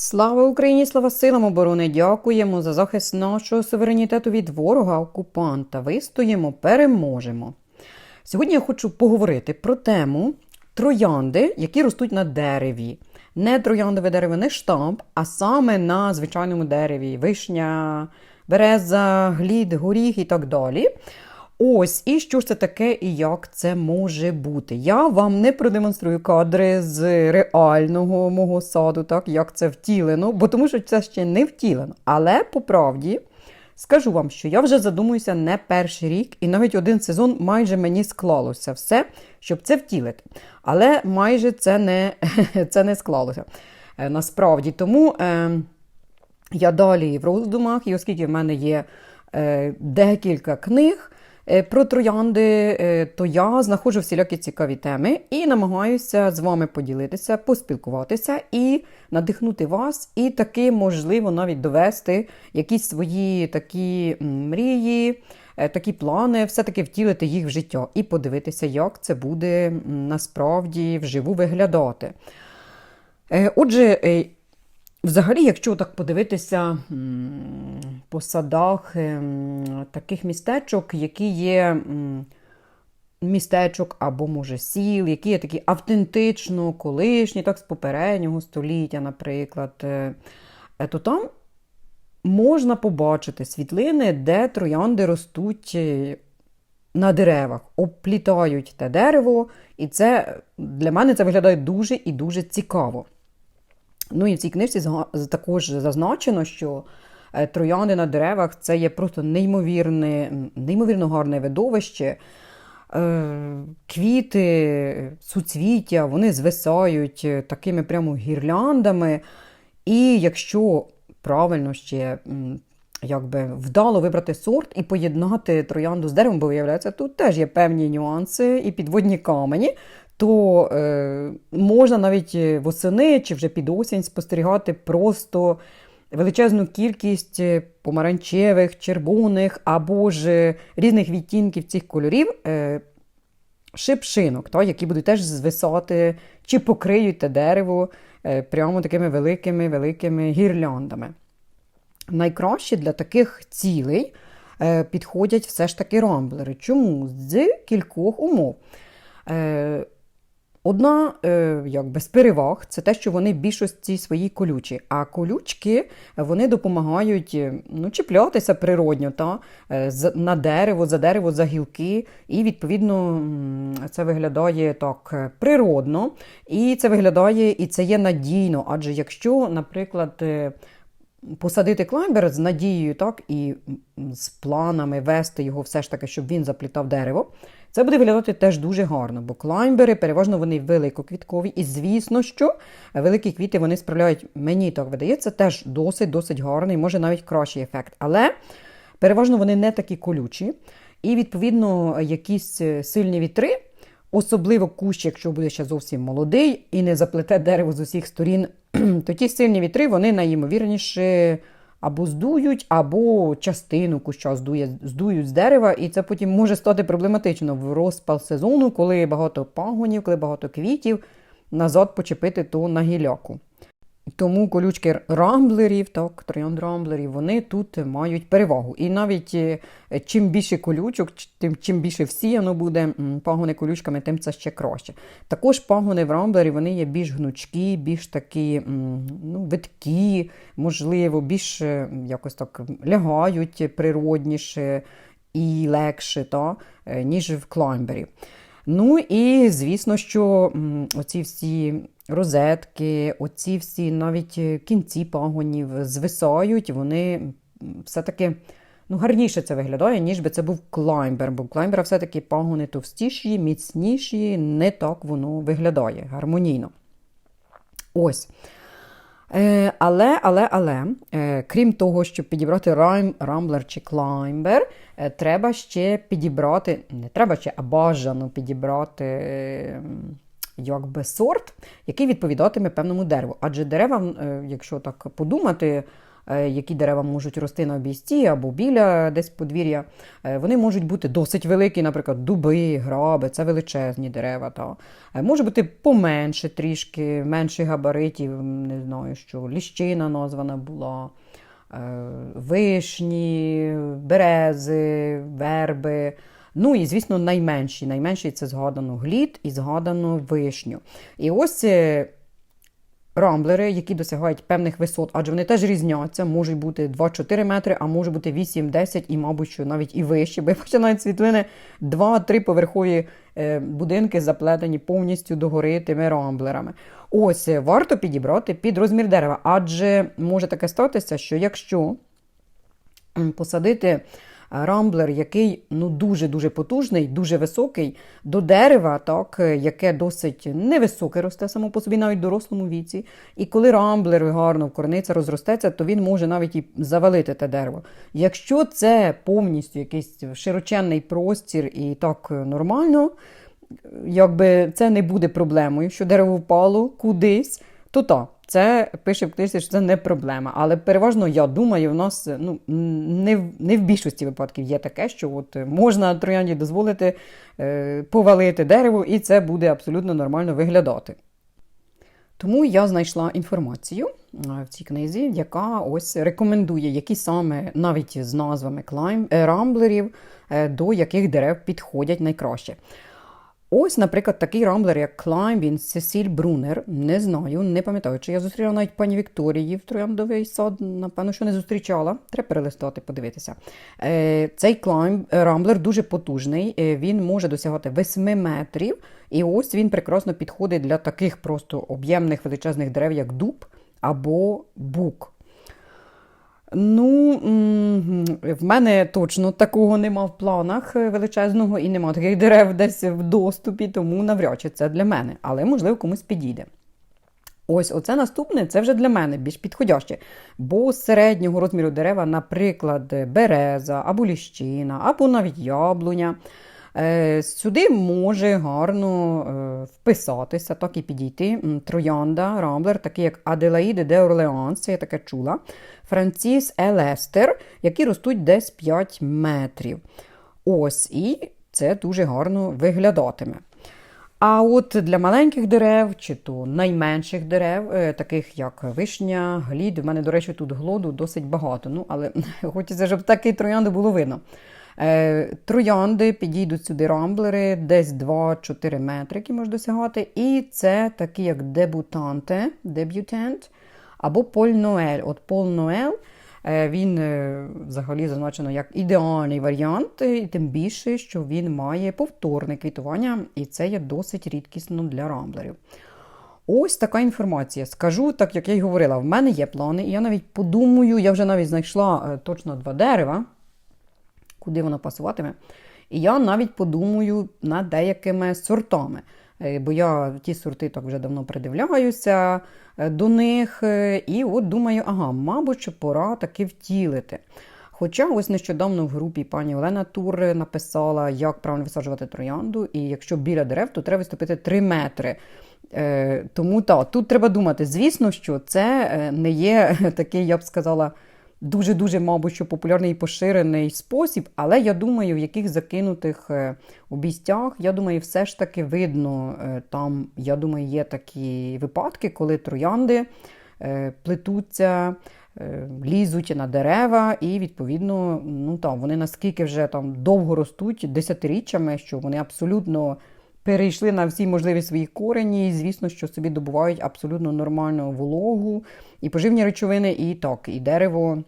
Слава Україні, слава силам оборони! Дякуємо за захист нашого суверенітету від ворога окупанта. Вистоїмо, переможемо. Сьогодні я хочу поговорити про тему троянди, які ростуть на дереві. Не трояндове дерево, не штамп, а саме на звичайному дереві: вишня, береза, глід, горіх і так далі. Ось, і що ж це таке, і як це може бути. Я вам не продемонструю кадри з реального мого саду, так, як це втілено, бо тому що це ще не втілено. Але по правді скажу вам, що я вже задумуюся не перший рік, і навіть один сезон майже мені склалося все, щоб це втілити. Але майже це не, це не склалося. Е, Насправді, тому е, я далі в роздумах, і оскільки в мене є е, декілька книг про троянди, е, то я знаходжу всілякі цікаві теми і намагаюся з вами поділитися, поспілкуватися і надихнути вас, і таки, можливо, навіть довести якісь свої такі мрії. е, Такі плани, все-таки втілити їх в життя і подивитися, як це буде насправді вживу виглядати. Е, Отже, е, Взагалі, якщо так подивитися по садах ем, таких містечок, які є містечок або, може, сіл, які є такі автентично колишні, так з попереднього століття, наприклад, е, е, то там можна побачити світлини, де троянди ростуть е, на деревах, обплітають те дерево, і це для мене це виглядає дуже і дуже цікаво. Ну і в цій книжці також зазначено, що е, троянди на деревах це є просто неймовірне, неймовірно гарне видовище. Е, Квіти, суцвіття, вони звисають е, такими прямо гірляндами. І якщо правильно ще якби вдало вибрати сорт і поєднати троянду з деревом, бо виявляється, тут теж є певні нюанси і підводні камені, то е, можна навіть е, восени чи вже під осінь спостерігати просто величезну кількість е, помаранчевих, червоних або ж різних відтінків цих кольорів. Е, Шипшинок, та, які будуть теж звисати чи покриють те дерево е, прямо такими великими-великими гірляндами. Найкраще для таких цілей е, підходять все ж таки рамблери. Чому? З кількох умов. Е, Одна е, якби, з переваг це те, що вони більшості свої колючі. А колючки вони допомагають е, ну, чіплятися природньо та, е, на дерево, за дерево, за гілки. І відповідно це виглядає так е, природно, і це виглядає і це є надійно. Адже якщо, наприклад, е, посадити клаймбер з надією, так, і з планами вести його все ж таки, щоб він заплітав дерево. Це буде виглядати теж дуже гарно, бо клаймбери переважно вони великоквіткові, і звісно, що великі квіти вони справляють, мені так видається, теж досить-досить гарний, може навіть кращий ефект. Але переважно вони не такі колючі. І, відповідно, якісь е, сильні вітри, особливо кущ, якщо буде ще зовсім молодий і не заплете дерево з усіх сторін, то ті сильні вітри вони найімовірніше або здують, або частину куща здує, здують з дерева, і це потім може стати проблематично в розпал сезону, коли багато пагонів, коли багато квітів, назад почепити ту на. Тому колючки рамблерів, так, троянд рамблерів, вони тут мають перевагу. І навіть е, чим більше колючок, тим чим більше всіяно буде пагони колючками, тим це ще краще. Також пагони в рамблері вони є більш гнучкі, більш такі ну, виткі, можливо, більш е, якось так лягають природніше і легше, та, е, ніж в клаймбері. Ну і звісно, що оці всі розетки, оці всі навіть е, кінці пагонів звисають, вони все-таки ну, гарніше це виглядає, ніж би це був клаймбер, бо клаймбера все-таки пагони товстіші, міцніші, не так воно виглядає гармонійно. Ось. Е, але, але, але, е, крім того, щоб підібрати рамблер чи клаймбер, е, треба ще підібрати, не треба ще, а бажано підібрати е, якби сорт, який відповідатиме певному дереву. Адже дерева, якщо так подумати, які дерева можуть рости на обійсті або біля десь подвір'я, е, вони можуть бути досить великі, наприклад, дуби, граби, це величезні дерева. Та. Е, Може бути поменше трішки, менших габаритів, не знаю, що ліщина названа була, е, вишні, берези, верби. Ну і, звісно, найменші. Найменші це згадано глід і згадано вишню. І ось е, рамблери, які досягають певних висот, адже вони теж різняться, можуть бути 2-4 метри, а може бути 8-10 і, мабуть, що навіть і вищі. Бо навіть світлини 2-3 поверхові е, будинки заплетені повністю догори тими рамблерами. Ось е, варто підібрати під розмір дерева, адже може таке статися, що якщо посадити рамблер, який ну дуже-дуже потужний, дуже високий, до дерева, так, е, яке досить невисоке росте само по собі, навіть в дорослому віці. І коли рамблер гарно вкорениться, розростеться, то він може навіть і завалити те дерево. Якщо це повністю якийсь широченний простір і так нормально, якби це не буде проблемою, що дерево впало кудись, то так. Це пише в книжці, що це не проблема. Але переважно, я думаю, в нас ну, не, не в більшості випадків є таке, що от можна троянді дозволити е, повалити дерево, і це буде абсолютно нормально виглядати. Тому я знайшла інформацію е, в цій книзі, яка ось рекомендує, які саме навіть з назвами клайм, е, рамблерів, е, до яких дерев підходять найкраще. Ось, наприклад, такий рамблер, як Climb від Сесіль Брунер. Не знаю, не пам'ятаю, чи я зустріла навіть пані Вікторії в Трояндовий сад. Напевно, що не зустрічала. Треба перелистати, подивитися. Е, Цей Climb е, рамблер дуже потужний. Е, Він може досягати 8 метрів. І ось він прекрасно підходить для таких просто об'ємних величезних дерев, як дуб або бук. Ну, в мене точно такого нема в планах величезного і нема таких дерев десь в доступі, тому навряд чи це для мене, але можливо комусь підійде. Ось оце наступне, це вже для мене більш підходяще. Бо з середнього розміру дерева, наприклад, береза або ліщина, або навіть яблуня. Е, Сюди може гарно е, вписатися, так і підійти троянда, рамблер, такий як Аделаїде де Орлеанс, це я таке чула, Франціс Елестер, які ростуть десь 5 метрів. Ось, і це дуже гарно виглядатиме. А от для маленьких дерев, чи то найменших дерев, е, таких як вишня, глід, в мене, до речі, тут глоду досить багато. Ну, але хочеться, щоб такі троянди було видно. Е, Троянди підійдуть сюди рамблери, десь 2-4 метри, які можуть досягати. І це такі, як дебютанте, дебютант, або Поль Ноель. От Пол Ноель. Е, Він е, взагалі зазначено як ідеальний варіант, і тим більше, що він має повторне квітування, і це є досить рідкісно для рамблерів. Ось така інформація. Скажу, так як я й говорила, в мене є плани, і я навіть подумаю, я вже навіть знайшла точно два дерева, куди воно пасуватиме. І я навіть подумаю над деякими сортами. Е, Бо я ті сорти так вже давно придивляюся е, до них. е, І от думаю, ага, мабуть, що пора таки втілити. Хоча ось нещодавно в групі пані Олена Тур написала, як правильно висаджувати троянду, і якщо біля дерев, то треба виступити 3 метри. Тому так, тут треба думати. Звісно, що це не є такий, я б сказала, дуже-дуже, мабуть, що популярний і поширений спосіб, але я думаю, в яких закинутих е, обійстях, я думаю, все ж таки видно е, там, я думаю, є такі випадки, коли троянди е, плетуться, лізуть на дерева, і відповідно, ну там вони наскільки вже там довго ростуть десятиріччями, що вони абсолютно перейшли на всі можливі свої корені, і звісно, що собі добувають абсолютно нормальну вологу і поживні речовини, і так, і дерево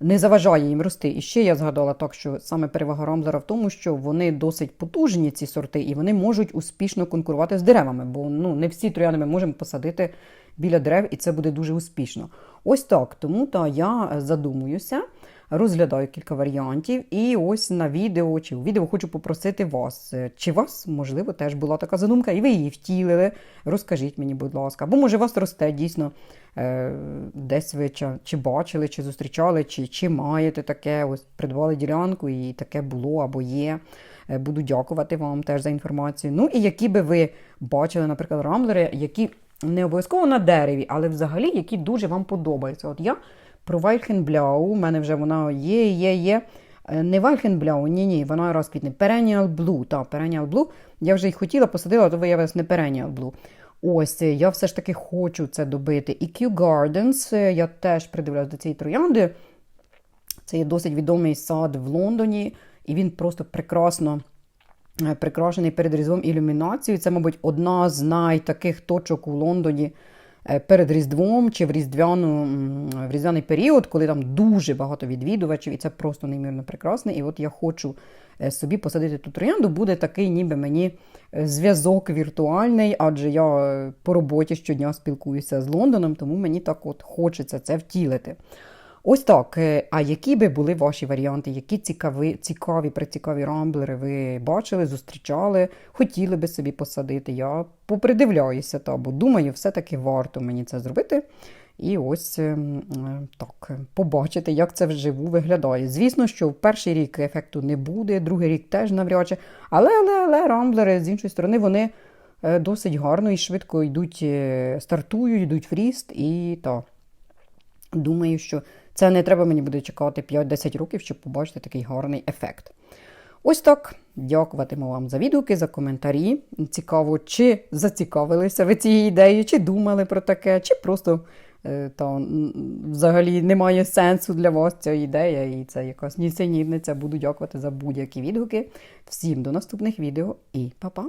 не заважає їм рости. І ще я згадала так, що саме перевага рамблера в тому, що вони досить потужні, ці сорти, і вони можуть успішно конкурувати з деревами, бо ну, не всі трояни ми можемо посадити біля дерев, і це буде дуже успішно. Ось так. Тому та я задумуюся, розглядаю кілька варіантів, і ось на відео чи у відео хочу попросити вас, е, чи вас, можливо, теж була така задумка, і ви її втілили. Розкажіть мені, будь ласка. Або може вас росте дійсно е, десь ви чи, чи бачили, чи зустрічали, чи, чи маєте таке, ось придбали ділянку, і таке було або є. Е, Буду дякувати вам теж за інформацію. Ну і які би ви бачили, наприклад, рамблери, які не обов'язково на дереві, але взагалі, які дуже вам подобаються. От я про Вайхенбляу, у мене вже вона є, є, є. Е, Не Вайхенбляу, ні, ні, вона розквітне. Perennial Blue, так, Perennial Blue. Я вже й хотіла посадила, то виявилось не Blue. Ось, е, я все ж таки хочу це добити. І Kew Gardens, е, я теж придивлюсь до цієї троянди. Це є досить відомий сад в Лондоні, і він просто прекрасно е, прикрашений перед Різдвом ілюмінацією. Це, мабуть, одна з найтаких точок у Лондоні е, перед Різдвом чи в, різдвяну, в різдвяний період, коли там дуже багато відвідувачів, і це просто неймовірно прекрасне. І от я хочу е, собі посадити ту троянду, буде такий, ніби мені зв'язок віртуальний, адже я по роботі щодня спілкуюся з Лондоном, тому мені так от хочеться це втілити. Ось так. Е, А які би були ваші варіанти? Які цікаві, цікаві, прицікаві рамблери ви бачили, зустрічали, хотіли би собі посадити? Я попридивляюся, та, бо думаю, все-таки варто мені це зробити. І ось ем, е, так, е, побачити, як це вживу виглядає. Звісно, що в перший рік ефекту не буде, другий рік теж навряд чи. Але, але, але рамблери, з іншої сторони, вони е, досить гарно і швидко йдуть, е, стартують, йдуть в ріст і так. Думаю, що це не треба мені буде чекати 5-10 років, щоб побачити такий гарний ефект. Ось так. Дякуватиму вам за відгуки, за коментарі. Цікаво, чи зацікавилися ви цією ідеєю, чи думали про таке, чи просто е, м, взагалі немає сенсу для вас ця ідея, і це якась нісенітниця. Буду дякувати за будь-які відгуки. Всім до наступних відео і па-па!